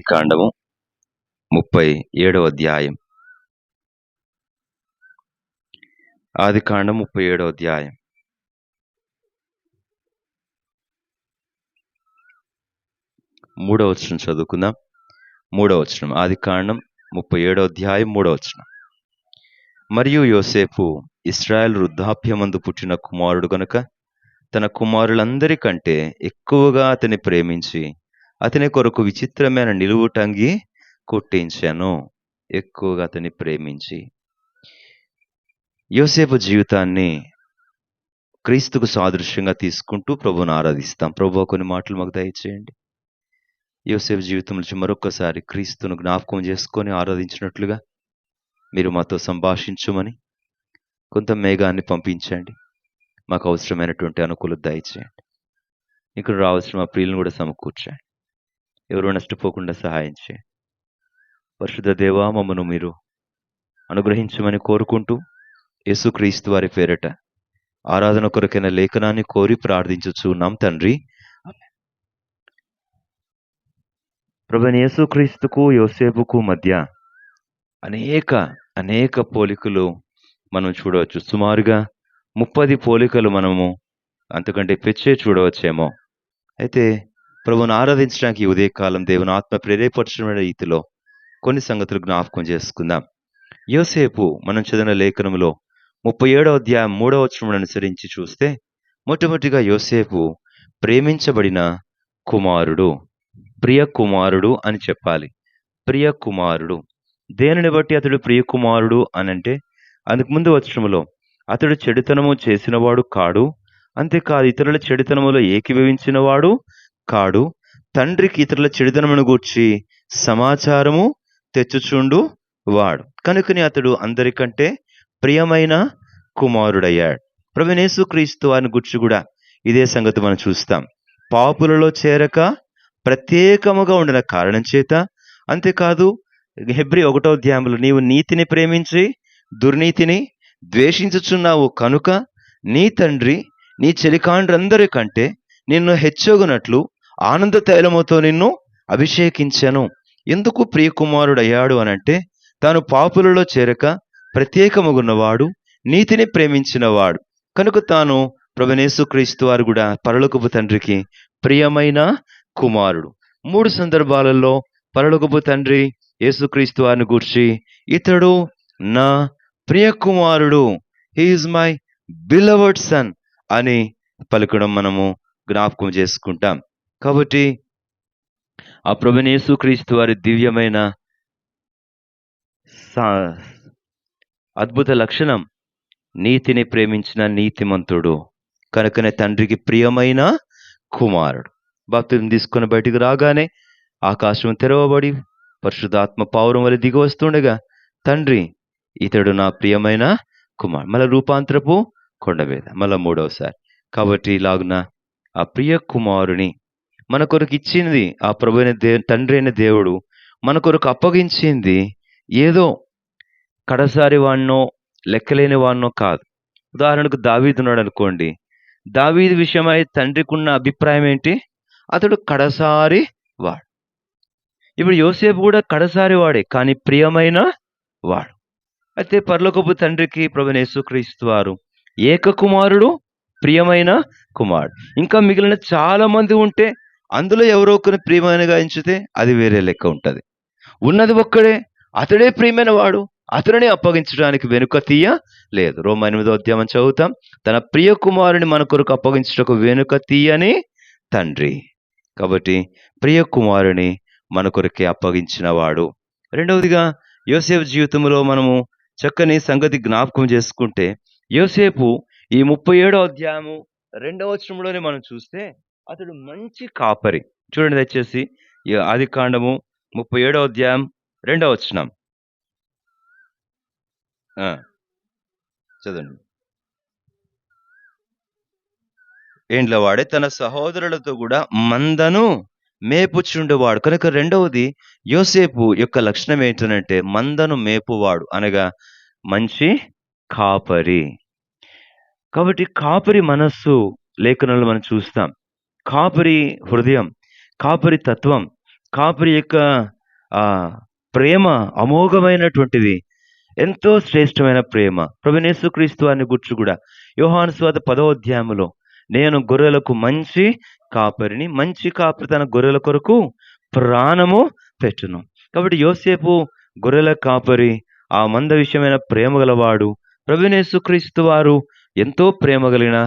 కాండము ముప్పై ఏడవ అధ్యాయం. ఆది కాండం ముప్పై ఏడవ అధ్యాయం. మూడవ వచనం చదువుకుందాం. మూడవ వచనం ఆది కాండం ముప్పై ఏడవ అధ్యాయం మూడవ వచనం. మరియు యోసేపు ఇస్రాయల్ వృద్ధాప్యమందు పుట్టిన కుమారుడు గనుక తన కుమారులందరికంటే ఎక్కువగా అతని ప్రేమించి అతని కొరకు విచిత్రమైన నిలువుటంగి కుట్టించాను. ఎక్కువగా అతని ప్రేమించి యోసేపు జీవితాన్ని క్రీస్తుకు సాదృశ్యంగా తీసుకుంటూ ప్రభుని ఆరాధిస్తాం. ప్రభు కొన్ని మాటలు మాకు దయచేయండి. యోసేపు జీవితం నుంచి మరొకసారి క్రీస్తును జ్ఞాపకం చేసుకొని ఆరాధించినట్లుగా మీరు మాతో సంభాషించమని కొంత మేఘాన్ని పంపించండి. మాకు అవసరమైనటువంటి అనుకూలత దయచేయండి. ఇక్కడ రావాల్సిన మా ప్రియులను కూడా సమకూర్చండి. ఎవరు నష్టపోకుండా సహాయం చే పరిశుద్ధ దేవా మమ్మను మీరు అనుగ్రహించమని కోరుకుంటూ యేసుక్రీస్తు వారి పేరట ఆరాధన కొరకైన లేఖనాన్ని కోరి ప్రార్థించుచున్నాం తండ్రి. ప్రభుని యేసుక్రీస్తుకు యోసేపుకు మధ్య అనేక అనేక పోలికలు మనం చూడవచ్చు. సుమారుగా ముప్పది పోలికలు మనము అంతకంటే పెచ్చే చూడవచ్చేమో. అయితే ప్రభుని ఆరాధించడానికి ఉదయకాలం దేవుని ఆత్మ ప్రేరేపరచమైన రీతిలో కొన్ని సంగతులు జ్ఞాపకం చేసుకుందాం. యోసేపు మనం చదివిన లేఖనంలో ముప్పై ఏడో అధ్యాయం మూడవ వచనం అనుసరించి చూస్తే మొట్టమొదటిగా యోసేపు ప్రేమించబడిన కుమారుడు ప్రియ కుమారుడు అని చెప్పాలి. ప్రియ కుమారుడు. దేనిని బట్టి అతడు ప్రియ కుమారుడు అనంటే అందుకు ముందు వచనములో అతడు చెడుతనము చేసినవాడు కాడు అంతేకాదు ఇతరుల చెడుతనములో ఏకీభవించినవాడు కాడు. తండ్రికి ఇతరుల చెడుదనమును గూర్చి సమాచారము తెచ్చుచుండు వాడు. కనుకని అతడు అందరికంటే ప్రియమైన కుమారుడయ్యాడు. ప్రవీణేశు క్రీస్తు వారిని గుర్చి కూడా ఇదే సంగతి మనం చూస్తాం. పాపులలో చేరక ప్రత్యేకముగా ఉండిన కారణం చేత అంతేకాదు హెబ్రి ఒకటో అధ్యాయంలో నీవు నీతిని ప్రేమించి దుర్నీతిని ద్వేషించుచున్నావు కనుక నీ తండ్రి నీ చెలికాండ్రందరి కంటే నిన్ను హెచ్చగునట్లు ఆనంద తైలముతో నిన్ను అభిషేకించాను. ఎందుకు ప్రియకుమారుడయ్యాడు అనంటే తాను పాపులలో చేరక ప్రత్యేకముగున్నవాడు నీతిని ప్రేమించినవాడు. కనుక తాను ప్రభనేసుక్రీస్తు వారు కూడా పరలోకపు తండ్రికి ప్రియమైన కుమారుడు. మూడు సందర్భాలలో పరలోకపు తండ్రి యేసుక్రీస్తు వారిని గూర్చి ఇతడు నా ప్రియ కుమారుడు హీఈస్ మై బిలవర్డ్ సన్ అని పలుకడం మనము జ్ఞాపకం చేసుకుంటాం. కాబట్టి ఆ ప్రభునేసు క్రీస్తు వారి దివ్యమైన అద్భుత లక్షణం నీతిని ప్రేమించిన నీతిమంతుడు కనుకనే తండ్రికి ప్రియమైన కుమారుడు. భక్తులను తీసుకుని బయటికి రాగానే ఆకాశం తెరవబడి పరిశుద్ధాత్మ పౌరం వల్ల దిగి వస్తుండగా తండ్రి ఇతడు నా ప్రియమైన కుమార్ మళ్ళీ రూపాంతరపు కొండ మీద మూడవసారి. కాబట్టి ఇలాగున ఆ ప్రియ కుమారుని మన కొరకు ఇచ్చింది ఆ ప్రభు అయిన దే తండ్రి అయిన దేవుడు మన కొరకు అప్పగించింది ఏదో కడసారి వాడినో లెక్కలేని వాడినో కాదు. ఉదాహరణకు దావీదు ఉన్నాడు అనుకోండి. దావీదు విషయమై తండ్రికి ఉన్న అభిప్రాయం ఏంటి? అతడు కడసారి వాడు. ఇప్పుడు యోసేపు కూడా కడసారి వాడే కానీ ప్రియమైన వాడు. అయితే పర్లోకపు తండ్రికి ప్రభు యేసుక్రీస్తు వారు ఏక కుమారుడు ప్రియమైన కుమారుడు. ఇంకా మిగిలిన చాలా మంది ఉంటే అందులో ఎవరో ఒకరిని ప్రియమైనగా ఎంచితే అది వేరే లెక్క ఉంటుంది. ఉన్నది ఒక్కడే అతడే ప్రియమైన వాడు అతడిని అప్పగించడానికి వెనుక తీయ లేదు. రోమ ఎనిమిదో అధ్యాయం చదువుతాం. తన ప్రియ కుమారుని మన కొరకు అప్పగించటకు వెనుక తీయని తండ్రి. కాబట్టి ప్రియ కుమారుని మన కొరకే అప్పగించిన వాడు. రెండవదిగా యోసేపు జీవితంలో మనము చక్కని సంగతి జ్ఞాపకం చేసుకుంటే యోసేపు ఈ ముప్పై ఏడో అధ్యాయము రెండవ వచనంలోనే మనం చూస్తే అతడు మంచి కాపరి. చూడండి దయచేసి ఆది కాండము ముప్పై ఏడో అధ్యాయం రెండవ వచనం. చదవండి. ఏండ్ల వాడే తన సహోదరులతో కూడా మందను మేపుచుండేవాడు. కనుక రెండవది యోసేపు యొక్క లక్షణం ఏంటంటే మందను మేపువాడు అనగా మంచి కాపరి. కాబట్టి కాపరి మనస్సు లేఖనంలో మనం చూస్తాం. కాపరి హృదయం కాపరి తత్వం కాపరి యొక్క ప్రేమ అమోఘమైనటువంటిది. ఎంతో శ్రేష్టమైన ప్రేమ. ప్రభునేసు క్రీస్తు వారిని గుర్చు కూడా. యోహాను స్వాత పదో నేను గొర్రెలకు మంచి కాపరిని మంచి కాపరి తన గొర్రెల కొరకు ప్రాణము పెట్టును. కాబట్టి యోసేపు గొర్రెల కాపరి ఆ మంద విషయమైన ప్రేమ గలవాడు. ప్రభునేసు క్రీస్తు వారు ఎంతో ప్రేమ కలిగిన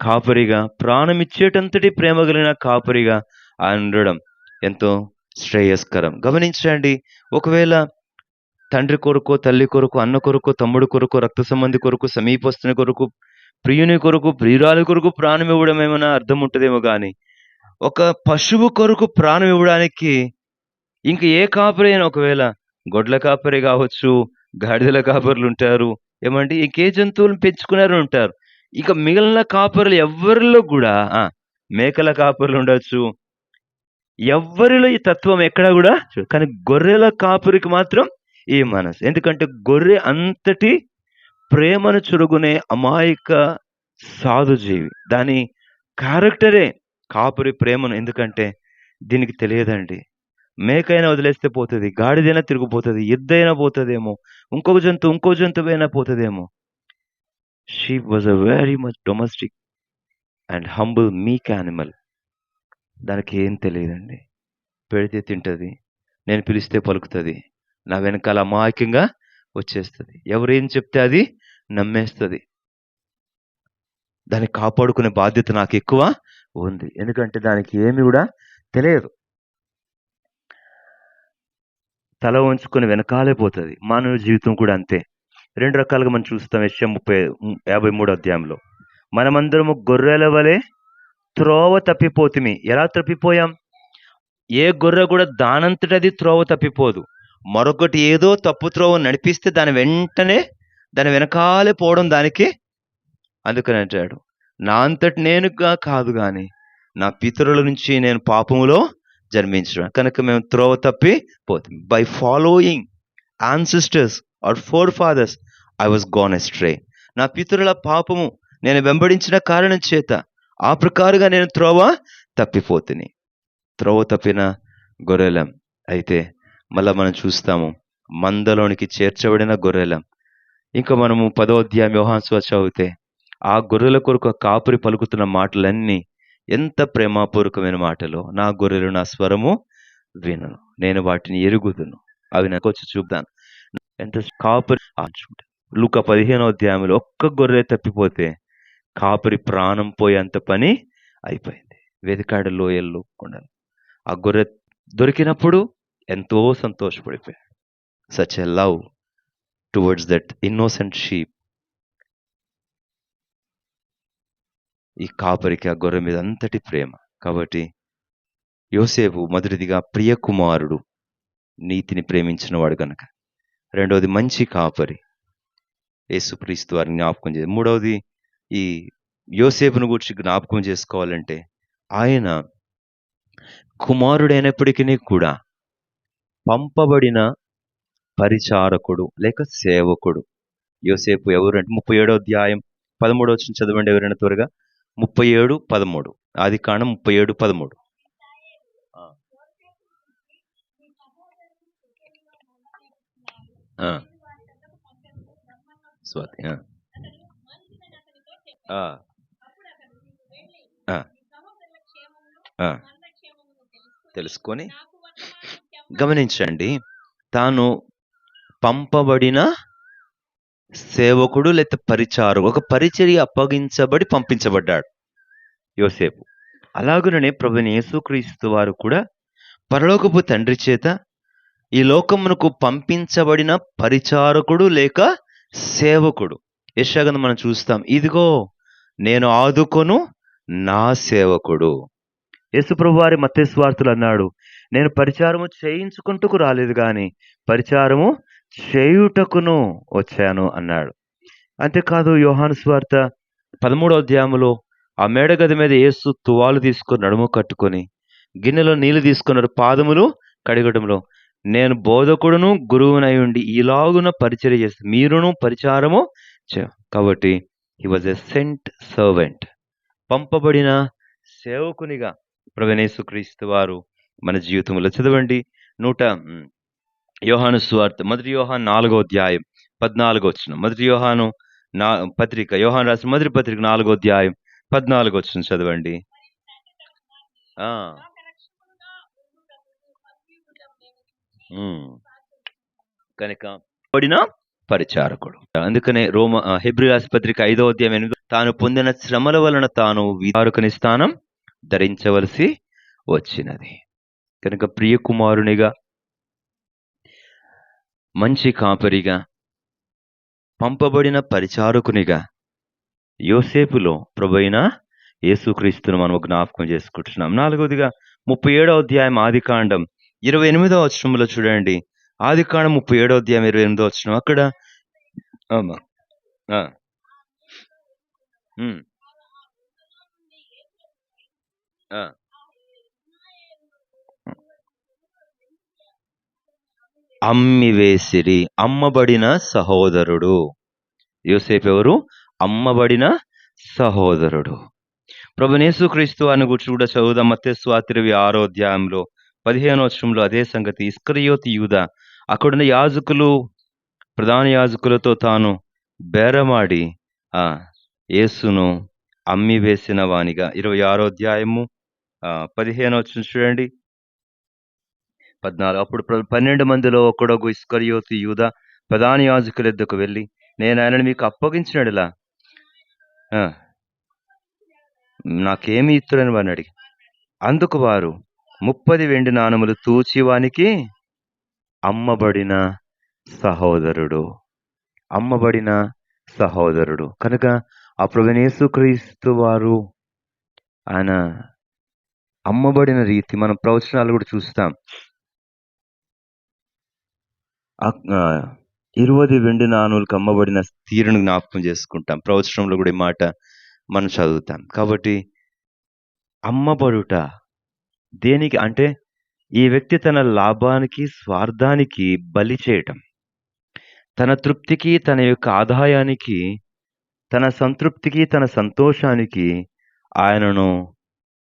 కాపరిగా ప్రాణం ఇచ్చేటంతటి ప్రేమ కలిగిన కాపరిగా ఆయన ఉండడం ఎంతో శ్రేయస్కరం. గమనించండి ఒకవేళ తండ్రి కొరకు తల్లి కొరకు అన్న కొరకు తమ్ముడు కొరకు రక్త సంబంధి కొరకు సమీపస్తుని కొరకు ప్రియుని కొరకు ప్రియురాలి కొరకు ప్రాణం ఇవ్వడం ఏమైనా అర్థం ఉంటుందేమో కానీ ఒక పశువు కొరకు ప్రాణం ఇవ్వడానికి ఇంక ఏ కాపరి అయినా ఒకవేళ గొడ్ల కాపరి కావచ్చు గాడిదల కాపరులు ఉంటారు ఏమంటే ఇంకే జంతువులను పెంచుకున్నారు ఉంటారు. ఇక మిగిలిన కాపరులు ఎవరిలో కూడా మేకల కాపరులు ఉండొచ్చు. ఎవ్వరిలో ఈ తత్వం ఎక్కడ కూడా చూడ- కానీ గొర్రెల కాపురికి మాత్రం ఈ మనసు. ఎందుకంటే గొర్రె అంతటి ప్రేమను చురుగునే అమాయక సాధుజీవి. దాని క్యారెక్టరే కాపురి ప్రేమను. ఎందుకంటే దీనికి తెలియదండి. మేకైనా వదిలేస్తే పోతుంది గాడిదైనా తిరిగిపోతుంది ఎద్దైనా పోతుందేమో ఇంకొక జంతువు ఇంకో జంతువు అయినా పోతుందేమో. She was a very much domestic and humble meek animal దానికి ఏం తెలియదండి. పెడితే తింటుంది నేను పిలిస్తే పలుకుతుంది నా వెనకాల అమాయకంగా వచ్చేస్తుంది. ఎవరేం చెప్తే అది నమ్మేస్తుంది. దాన్ని కాపాడుకునే బాధ్యత నాకు ఎక్కువ ఉంది. ఎందుకంటే దానికి ఏమి కూడా తెలియదు. తల ఉంచుకొని వెనకాలే పోతుంది. మానవ జీవితం కూడా అంతే. రెండు రకాలుగా మనం చూస్తాం. విషయం ముప్పై యాభై మూడో అధ్యాయంలో. మనమందరము గొర్రెల వలె త్రోవ తప్పిపోతుమి. ఎలా తప్పిపోయాం? ఏ గొర్రె కూడా దానంతట అది త్రోవ తప్పిపోదు. మరొకటి ఏదో తప్పు త్రోవ నడిపిస్తే దాని వెంటనే దాని వెనకాలే పోవడం దానికి అందుకని అంటాడు. నా అంతటి నేనుగా కాదు కానీ నా పితరుల నుంచి నేను పాపములో జన్మించడం కనుక మేము త్రోవ తప్పి పోతుంది by following ancestors or forefathers I was gone astray నా పితరుల పాపము నేను వెంబడించిన కారణం చేత ఆ ప్రకారంగా నేను త్రోవ తప్పిపోతుని. త్రోవ తప్పిన గొర్రెలం. అయితే మళ్ళీ మనం చూస్తాము మందలోనికి చేర్చబడిన గొర్రెలం. ఇంకా మనము పదో అధ్యాయం యోహాన్స్వ చదివితే ఆ గొర్రెల కొరకు కాపురి పలుకుతున్న మాటలన్నీ ఎంత ప్రేమపూర్వకమైన మాటలు నా గొర్రెలు నా స్వరము వినను. నేను వాటిని ఎరుగుదును. అవి నాకు వచ్చి చూపుతాను. ఎంత కాపరి లూక పదిహేనో అధ్యాయంలో ఒక్క గొర్రె తప్పిపోతే కాపరి ప్రాణం పోయేంత పని అయిపోయింది. వెదికాడ లోయల్లో కొండలు. ఆ గొర్రె దొరికినప్పుడు ఎంతో సంతోషపడిపోయాడు. Such a love towards that innocent sheep ఈ కాపరికి ఆ గొర్రె మీద అంతటి ప్రేమ. కాబట్టి యోసేపు మొదటిదిగా ప్రియ కుమారుడు నీతిని ప్రేమించిన వాడు కనుక రెండవది మంచి కాపరి. యేసుక్రీస్తు వారిని జ్ఞాపకం చేసి మూడవది ఈ యోసేపును గురించి జ్ఞాపకం చేసుకోవాలంటే ఆయన కుమారుడైనప్పటికీ కూడా పంపబడిన పరిచారకుడు లేక సేవకుడు. యోసేపు ఎవరు అంటే ముప్పై ఏడో అధ్యాయం పదమూడు వచ్చిన చదవండి ఎవరైనా త్వరగా. ముప్పై ఏడు పదమూడు. ఆది కాండం ముప్పై ఏడు పదమూడు. స్వాతి. తెలుసుకొని గమనించండి తాను పంపబడిన సేవకుడు లేకపోతే పరిచారు ఒక పరిచర్య అప్పగించబడి పంపించబడ్డాడు యోసేపు. అలాగుననే ప్రభుని యేసుక్రీస్తు వారు కూడా పరలోకపు తండ్రి చేత ఈ లోకమునకు పంపించబడిన పరిచారకుడు లేక సేవకుడు. యశాగంధ మనం చూస్తాం. ఇదిగో నేను ఆదుకొను నా సేవకుడు. యేసుప్రభు వారి మత్స్వార్థులు అన్నాడు నేను పరిచారము చేయించుకుంటూకు రాలేదు కానీ పరిచారము చేయుటకును వచ్చాను అన్నాడు. అంతేకాదు యోహాను స్వార్త పదమూడో అధ్యాయంలో ఆ మేడగది మీద యేసు తువాలు తీసుకొని నడుము కట్టుకొని గిన్నెలో నీళ్ళు తీసుకున్నారు పాదములు కడిగడంలో నేను బోధకుడును గురువునై ఉండి ఈలాగున పరిచర్య చేస్తే మీరును పరిచారము చే కాబట్టి he was a sent servant పంపబడిన సేవకునిగా ప్రవణేశుక్రీస్తు వారు మన జీవితంలో చదవండి. నూట యోహాను సువార్త మొదటి యోహాన్ నాలుగో అధ్యాయం పద్నాలుగో వచ్చిన మొదటి యోహాను నా పత్రిక యోహాన్ రాసిన మొదటి పత్రిక నాలుగో అధ్యాయం పద్నాలుగో వచ్చిన చదవండి. కనుక పడిన పరిచారకుడు. అందుకనే రోమ హెబ్రి హెబ్రీ పత్రిక ఐదో అధ్యాయం ఎనిమిది తాను పొందిన శ్రమల వలన తాను విదారుకుని స్థానం ధరించవలసి వచ్చినది. కనుక ప్రియకుమారునిగా మంచి కాపరిగా పంపబడిన పరిచారకునిగా యోసేపులో ప్రభైన యేసుక్రీస్తును మనం జ్ఞాపకం చేసుకుంటున్నాం. నాలుగవదిగా ముప్పై ఏడో అధ్యాయం ఆది కాండం ఇరవై ఎనిమిదో వచనంలో చూడండి. ఆది కాండం ముప్పై ఏడో అధ్యాయం ఇరవై ఎనిమిదో వచనం. అక్కడ అమ్మి వేసిరి అమ్మివేసిరి అమ్మబడిన సహోదరుడు. యోసేపు ఎవరు? అమ్మబడిన సహోదరుడు. ప్రభునేసు క్రీస్తు అని గురించి కూడా చదువుదాం. మత్తే స్వాతిరవి ఆరో పదిహేనో వచనంలో అదే సంగతి. ఇస్కరియోతి యూద అక్కడున్న యాజకులు ప్రధాన యాజకులతో తాను బేరమాడి ఆ యేసును అమ్మి వేసిన వానిగా. ఇరవై ఆరో అధ్యాయము పదిహేనో వచ్చిన చూడండి. పద్నాలుగు. అప్పుడు ప్ర- పన్నెండు మందిలో ఒకడొగు ఇస్కరియోతి యూద ప్రధాన యాజకుల ఎద్దకు వెళ్ళి నేను ఆయనను మీకు అప్పగించినడులా? నాకేమి ఇస్తుడని వారిని అడిగి? అందుకు వారు ముప్పది వెండి నాణములు తూచివానికి అమ్మబడిన సహోదరుడు. అమ్మబడిన సహోదరుడు. కనుక ఆ క్రీస్తు వారు ఆయన అమ్మబడిన రీతి మనం ప్రవచనాలు కూడా చూస్తాం. ఆ- ఇరువది వెండి నాణులకు అమ్మబడిన తీరును జ్ఞాపకం చేసుకుంటాం. ప్రవచనంలో కూడా ఈ మాట మనం చదువుతాం. కాబట్టి అమ్మబడుట దేనికి అంటే ఈ వ్యక్తి తన లాభానికి స్వార్థానికి బలి చేయటం. తన తృప్తికి తన యొక్క ఆదాయానికి తన సంతృప్తికి తన సంతోషానికి ఆయనను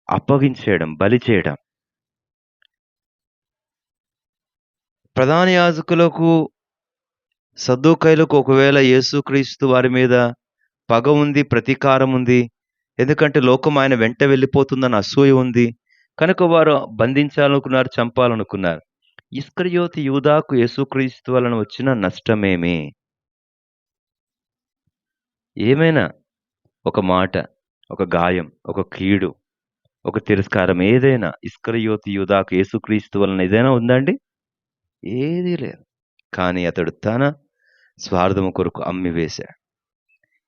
అప్పగించేయడం బలి చేయడం ప్రధాన యాజకులకు సద్దుకైలకు ఒకవేళ యేసుక్రీస్తు వారి మీద పగ ఉంది ప్రతీకారం ఉంది ఎందుకంటే లోకం ఆయన వెంట వెళ్ళిపోతుందని అసూయ ఉంది కనుక వారు బంధించాలనుకున్నారు చంపాలనుకున్నారు. ఇస్కరియోతి యూదాకు యేసుక్రీస్తు వలన వచ్చిన నష్టమేమి? ఏమైనా? ఒక మాట ఒక గాయం ఒక కీడు ఒక తిరస్కారం ఏదైనా ఇస్కరియోతి యూదాకు యేసుక్రీస్తు వలన ఏదైనా ఉందండి? ఏదీ లేదు. కానీ అతడు తన స్వార్థము కొరకు అమ్మి వేశాడు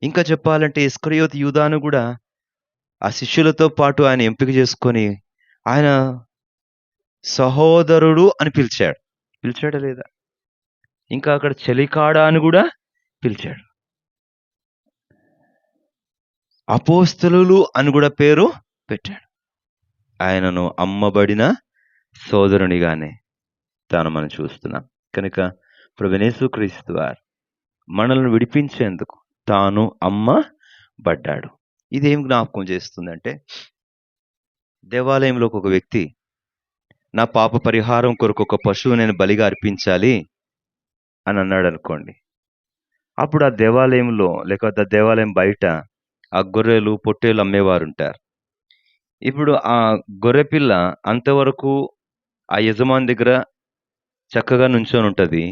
ఇంకా చెప్పాలంటే ఇస్కరియోతి యూదాను కూడా ఆ శిష్యులతో పాటు ఆయన ఎంపిక చేసుకొని ఆయన సహోదరుడు అని పిలిచాడు. పిలిచాడా లేదా? ఇంకా అక్కడ చలికాడ అని కూడా పిలిచాడు. అపోస్తలు అని కూడా పేరు పెట్టాడు. ఆయనను అమ్మబడిన సోదరునిగానే తాను మనం చూస్తున్నాం. కనుక ప్రభునేసు క్రీస్తు వారు మనల్ని విడిపించేందుకు తాను అమ్మ అమ్మబడ్డాడు. ఇదేం జ్ఞాపకం చేస్తుందంటే దేవాలయంలోకి ఒక వ్యక్తి నా పాప పరిహారం కొరకు ఒక పశువు నేను బలిగా అర్పించాలి అని అన్నాడు అనుకోండి అప్పుడు ఆ దేవాలయంలో లేకపోతే ఆ దేవాలయం బయట ఆ గొర్రెలు పొట్టేలు అమ్మేవారు ఉంటారు ఇప్పుడు ఆ గొర్రె పిల్ల అంతవరకు ఆ యజమాని దగ్గర చక్కగా నుంచొని ఉంటుంది.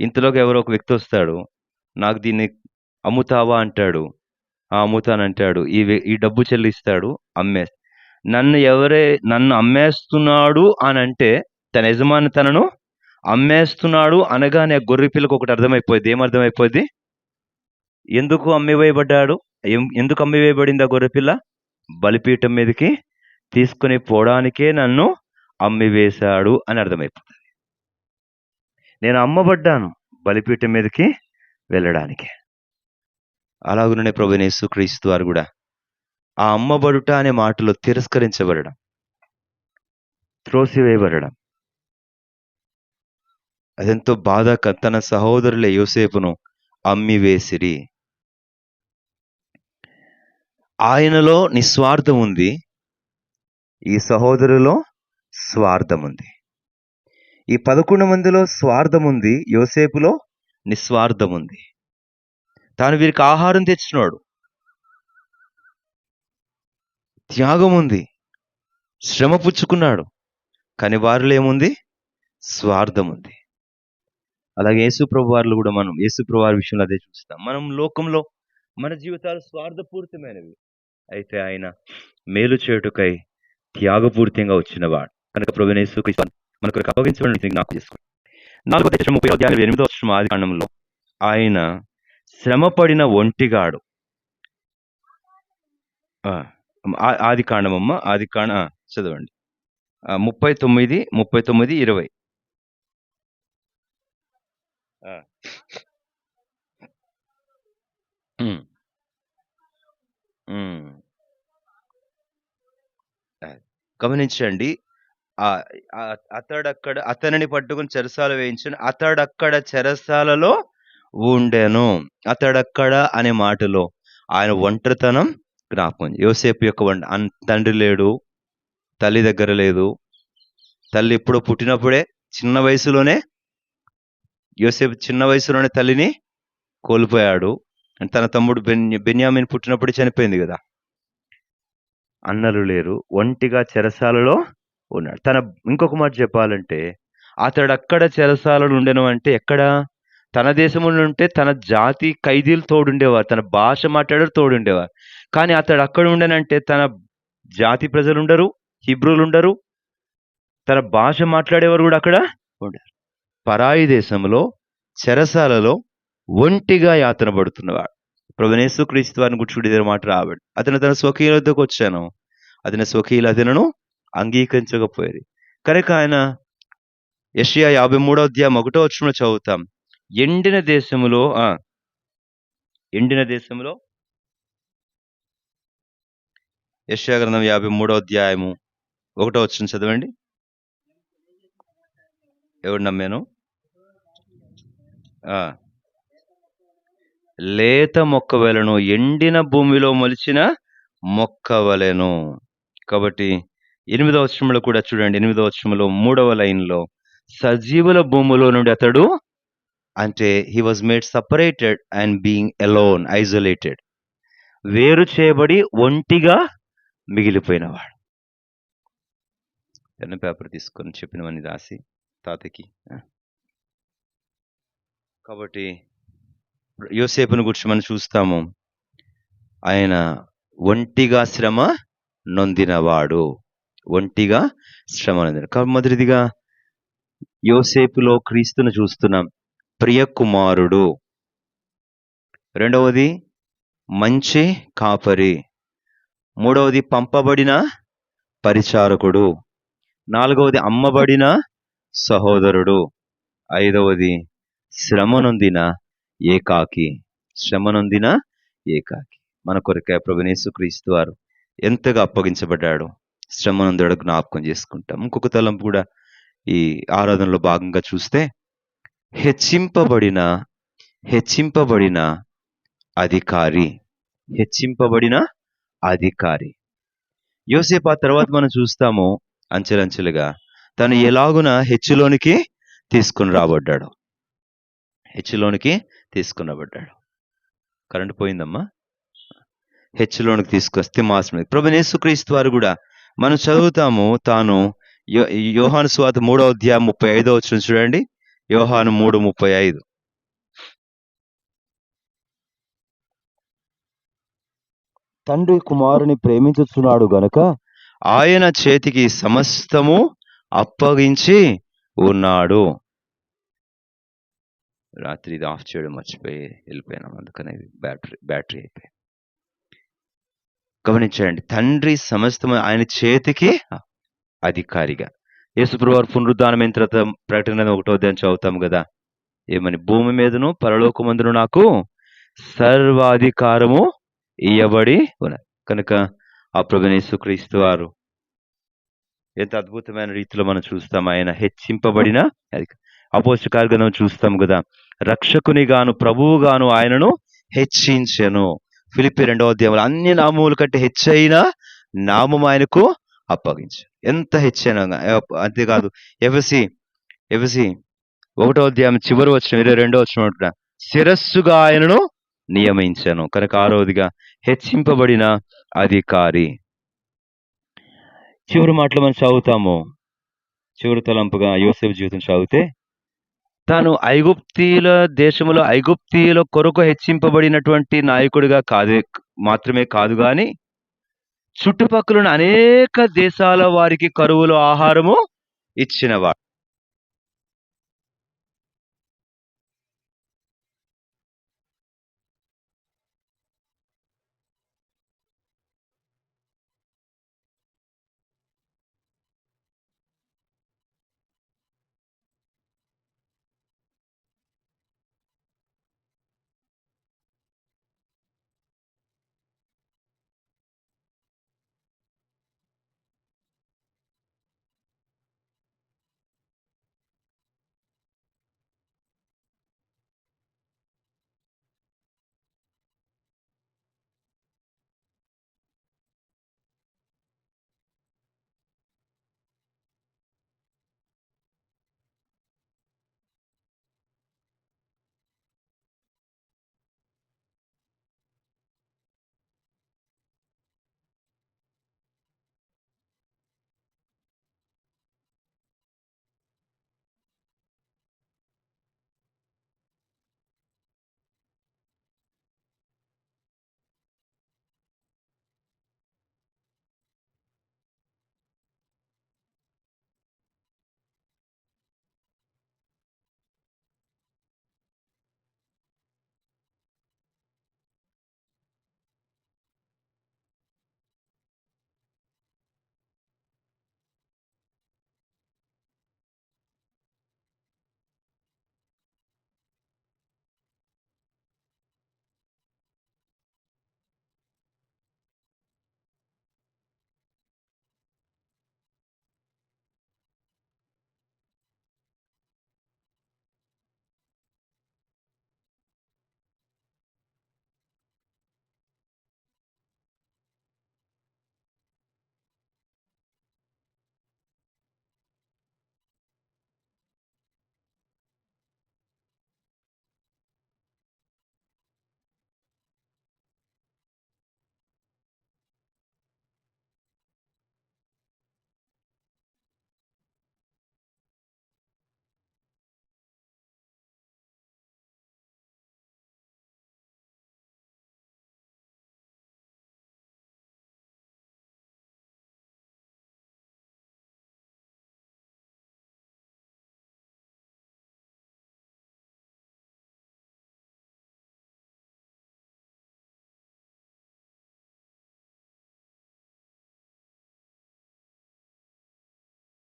ఇంతలోకి ఎవరో ఒక వ్యక్తి వస్తాడు. నాకు దీన్ని అమ్ముతావా? అంటాడు. ఆ అమ్ముతానంటాడు. ఈ ఈ డబ్బు చెల్లిస్తాడు అమ్మే నన్ను ఎవరే నన్ను అమ్మేస్తున్నాడు అని అంటే తన యజమాని తనను అమ్మేస్తున్నాడు అనగానే గొర్రె పిల్లకు ఒకటి అర్థమైపోయింది. ఏం అర్థమైపోయింది? ఎందుకు అమ్మివేయబడ్డాడు ఎందుకు అమ్మివేయబడింది ఆ గొర్రె పిల్ల? బలిపీఠం మీదకి తీసుకుని పోవడానికే నన్ను అమ్మివేశాడు అని అర్థమైపోతుంది. నేను అమ్మబడ్డాను బలిపీఠం మీదకి వెళ్ళడానికి. అలాగునే ప్రభు సుక్రీస్తు వారు కూడా ఆ అమ్మబడుట అనే మాటలో తిరస్కరించబడడం త్రోసివేయబడడం. అదెంతో బాధ తన సహోదరుల యోసేపును అమ్మివేసిరి. ఆయనలో నిస్వార్థం ఉంది ఈ సహోదరులో స్వార్థం ఉంది. ఈ పదకొండు మందిలో స్వార్థం ఉంది యోసేపులో నిస్వార్థం ఉంది. తాను వీరికి ఆహారం తెచ్చినాడు. త్యాగం ఉంది శ్రమ పుచ్చుకున్నాడు. కానీ వారిలో ఏముంది? స్వార్థం ఉంది అలాగే యేసుప్రభు వారిలో కూడా మనం యేసుప్రభు వారి విషయంలో అదే చూస్తాం. మనం లోకంలో మన జీవితాలు స్వార్థపూరితమైనవి. అయితే ఆయన మేలు చేయుటకై త్యాగపూరితంగా వచ్చినవాడు. కనుక ప్రభు మనకు అప్పగించబడిన నాకు చేసుకోండి. నాలుగో దేశం ముప్పై అధ్యాయం ఎనిమిదో వచ్చిన ఆది కాండంలో ఆయన శ్రమపడిన ఒంటిగాడు. ఆ- ఆది కాండమమ్మ ఆది కాండ చదవండి. ముప్పై తొమ్మిది ముప్పై తొమ్మిది ఇరవై. గమనించండి. ఆ అతడక్కడ అతనిని పట్టుకుని చెరసాల వేయించిన. అతడక్కడ చెరసాలలో ఉండెను. అతడక్కడ అనే మాటలో ఆయన ఒంటరితనం జ్ఞాపకం. యోసేపు యొక్క అన్- తండ్రి లేడు తల్లి దగ్గర లేదు. తల్లి ఎప్పుడో పుట్టినప్పుడే చిన్న వయసులోనే యోసేపు చిన్న వయసులోనే తల్లిని కోల్పోయాడు. అండ్ తన తమ్ముడు బెన్యా బెన్యామిన్ పుట్టినప్పుడే చనిపోయింది కదా. అన్నలు లేరు ఒంటిగా చెరసాలలో ఉన్నాడు. తన ఇంకొక మాట చెప్పాలంటే అతడు అక్కడ చెరసాలలో ఉండను అంటే ఎక్కడ? తన దేశంలో ఉంటే తన జాతి ఖైదీలు తోడుండేవారు తన భాష మాట్లాడారు తోడుండేవారు. కానీ అతడు అక్కడ ఉండనంటే తన జాతి ప్రజలు ఉండరు హిబ్రూలు ఉండరు తన భాష మాట్లాడేవారు కూడా అక్కడ ఉండరు. పరాయి దేశంలో చెరసాలలో ఒంటిగా యాతన పడుతున్నవాడు. ప్రభునేసు క్రీస్తు వారిని గుర్చుడి మాట రావాడు. అతను తన స్వకీయుల వచ్చాను. అతని స్వకీయులు అతను అంగీకరించకపోయేది. కనుక ఆయన యషియా యాభై మూడో అధ్యాయం ఒకటో వచ్చిన చదువుతాం. ఎండిన దేశములో ఆ ఎండిన దేశంలో యషియా గ్రంథం యాభై మూడో అధ్యాయము ఒకటో వచ్చిన చదవండి. ఎవడు నమ్మాను? ఆ. లేత మొక్క వలెను ఎండిన భూమిలో మొలిచిన మొక్క వలెను. కాబట్టి ఎనిమిదవ వచనంలో కూడా చూడండి ఎనిమిదవ వచనంలో మూడవ లైన్లో సజీవుల భూమిలో నుండి అతడు అంటే he was made separated and being alone isolated వేరు చేయబడి ఒంటిగా మిగిలిపోయినవాడు. పెన్ పేపర్ తీసుకొని చెప్పినవన్నీ రాసి తాతకి కాబట్టి యోసేపును గురించి మనం చూస్తాము. ఆయన ఒంటిగా శ్రమ నొందినవాడు. ఒంటిగా శ్రమ నొందిన. మొదటిదిగా యోసేపులో క్రీస్తును చూస్తున్నాం. ప్రియకుమారుడు. రెండవది మంచి కాపరి. మూడవది పంపబడిన పరిచారకుడు. నాలుగవది అమ్మబడిన సహోదరుడు. ఐదవది శ్రమనొందిన ఏకాకి. శ్రమనొందిన ఏకాకి. మన కొరకే ప్రభునేసు క్రీస్తు వారు ఎంతగా అప్పగించబడ్డాడు. శ్రమనందుడు జ్ఞాపకం చేసుకుంటాం. ఇంకొక తలంపు కూడా ఈ ఆరాధనలో భాగంగా చూస్తే హెచ్చింపబడిన హెచ్చింపబడిన అధికారి. హెచ్చింపబడిన అధికారి. యోసేపు ఆ తర్వాత మనం చూస్తాము అంచెలంచెలుగా. తను ఎలాగున హెచ్చులోనికి తీసుకుని రాబడ్డాడు? హెచ్చులోనికి తీసుకుని రాబడ్డాడు. కరెంట్ పోయిందమ్మా? హెచ్చులోనికి తీసుకొస్తే మాసం ప్రభు నేసుక్రీస్తు వారు కూడా మనం చదువుతాము తాను యో- యోహాను స్వాత మూడో అధ్యాయం ముప్పై ఐదో వచ్చిన చూడండి. యోహాను మూడు ముప్పై ఐదు. తండ్రి కుమారుని ప్రేమించుచున్నాడు గనుక ఆయన చేతికి సమస్తము అప్పగించి ఉన్నాడు. రాత్రి ఇది ఆఫ్ చేయడం మర్చిపోయి వెళ్ళిపోయినాం అందుకని బ్యాటరీ బ్యాటరీ అయిపోయింది. గమనించండి తండ్రి సమస్తం ఆయన చేతికి అధికారిగా. యేసుప్రభు పునరుద్ధానం తర్వాత ప్రకటన ఒకటో అధ్యాయం చదువుతాం కదా. ఏమని? భూమి మీదను పరలోకమందును నాకు సర్వాధికారము ఇయ్యబడి ఉన్నది. కనుక ఆ ప్రభునేసుక్రీస్తు వారు ఎంత అద్భుతమైన రీతిలో మనం చూస్తాం. ఆయన హెచ్చింపబడిన అపోష్ట అపోషకాల చూస్తాం కదా. రక్షకుని గాను ప్రభువు గాను ఆయనను హెచ్చించను. ఫిలిపి రెండవ అధ్యాయంలో అన్ని నామముల కంటే హెచ్చైన నామం ఆయనకు అప్పగించారు ఎంత హెచ్చనంగా అంతేకాదు ఎఫసి ఎఫసి ఒకటో అధ్యాయం చివరి వచ్చిన ఇరవై రెండో వచ్చిన శిరస్సుగా ఆయనను నియమించాను. కనుక ఆరోదిగా హెచ్చింపబడిన అధికారి. చివరి మాటలు మనం చదువుతాము. చివరి తలంపుగా యోసేపు జీవితం చదివితే తాను ఐగుప్తీల దేశంలో ఐగుప్తీల కొరకు హెచ్చింపబడినటువంటి నాయకుడిగా కాదే మాత్రమే కాదు కానీ చుట్టుపక్కల అనేక దేశాల వారికి కరువులో ఆహారము ఇచ్చినవాడు.